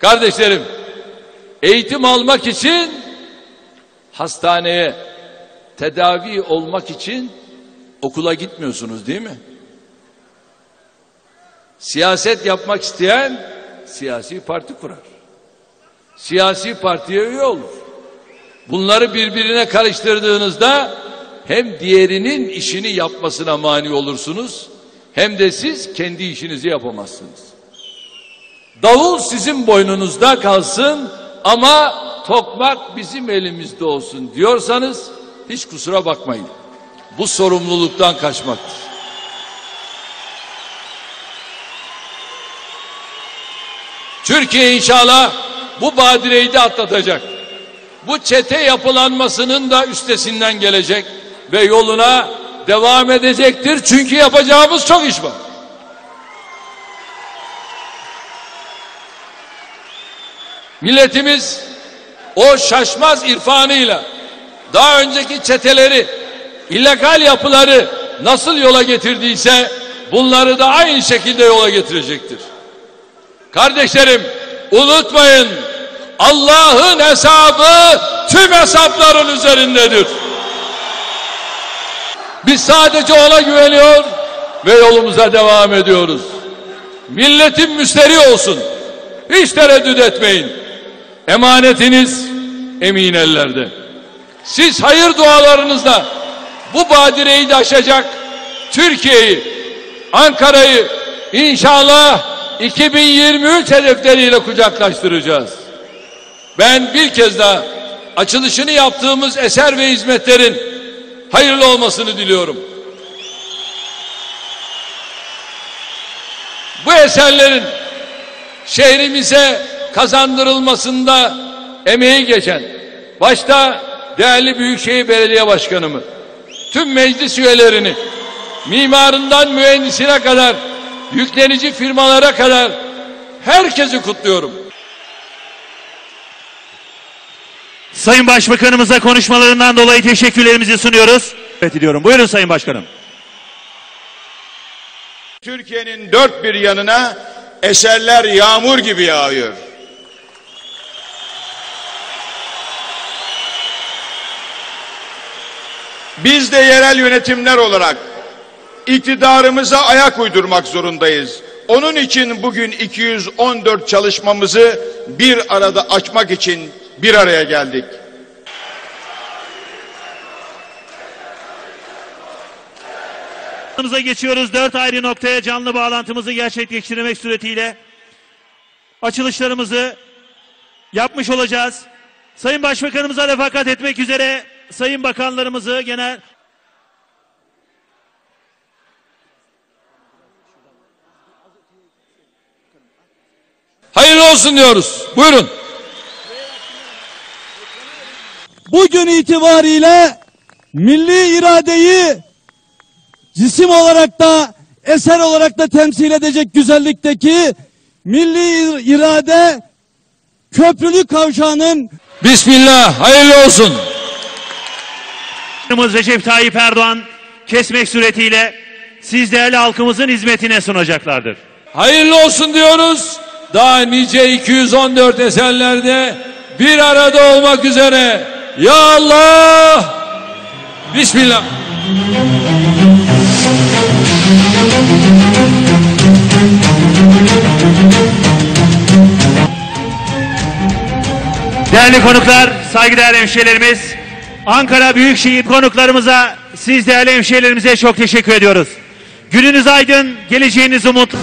Kardeşlerim, eğitim almak için hastaneye tedavi olmak için okula gitmiyorsunuz değil mi? Siyaset yapmak isteyen siyasi parti kurar. Siyasi partiye üye olur. Bunları birbirine karıştırdığınızda hem diğerinin işini yapmasına mani olursunuz hem de siz kendi işinizi yapamazsınız. Davul sizin boynunuzda kalsın ama tokmak bizim elimizde olsun diyorsanız hiç kusura bakmayın. Bu sorumluluktan kaçmaktır. Türkiye inşallah bu badireyi de atlatacak. Bu çete yapılanmasının da üstesinden gelecek ve yoluna devam edecektir. Çünkü yapacağımız çok iş var. Milletimiz o şaşmaz irfanıyla daha önceki çeteleri, illegal yapıları nasıl yola getirdiyse bunları da aynı şekilde yola getirecektir. Kardeşlerim unutmayın Allah'ın hesabı tüm hesapların üzerindedir. Biz sadece ona güveniyor ve yolumuza devam ediyoruz. Milletin müsteri olsun. Hiç tereddüt etmeyin. Emanetiniz emin ellerde. Siz hayır dualarınızla bu badireyi de aşacak Türkiye'yi, Ankara'yı inşallah 2023 hedefleriyle kucaklaştıracağız. Ben bir kez daha açılışını yaptığımız eser ve hizmetlerin hayırlı olmasını diliyorum. Bu eserlerin şehrimize kazandırılmasında emeği geçen başta değerli Büyükşehir Belediye Başkanımı, tüm meclis üyelerini, mimarından mühendisine kadar, yüklenici firmalara kadar herkesi kutluyorum. Sayın Başbakanımıza konuşmalarından dolayı teşekkürlerimizi sunuyoruz. Evet ediyorum. Buyurun Sayın Başkanım. Türkiye'nin dört bir yanına eserler yağmur gibi yağıyor. Biz de yerel yönetimler olarak iktidarımıza ayak uydurmak zorundayız. Onun için bugün 214 çalışmamızı bir arada açmak için bir araya geldik. Bağlantımıza geçiyoruz. Dört ayrı noktaya canlı bağlantımızı gerçekleştirmek suretiyle açılışlarımızı yapmış olacağız. Sayın Başbakanımıza refakat etmek üzere Sayın Bakanlarımızı genel Hayırlı olsun diyoruz. Buyurun. bugün itibariyle milli iradeyi cisim olarak da eser olarak da temsil edecek güzellikteki milli irade köprülü kavşağının Bismillah. Hayırlı olsun. Başkanımız Recep Tayyip Erdoğan kesmek suretiyle siz değerli halkımızın hizmetine sunacaklardır. Hayırlı olsun diyoruz. Daha nice 214 eserlerde bir arada olmak üzere. Ya Allah! Bismillah. Değerli konuklar, saygıdeğer hemşehrilerimiz, Ankara Büyükşehir konuklarımıza, siz değerli hemşehrilerimize çok teşekkür ediyoruz. Gününüz aydın, geleceğiniz umut.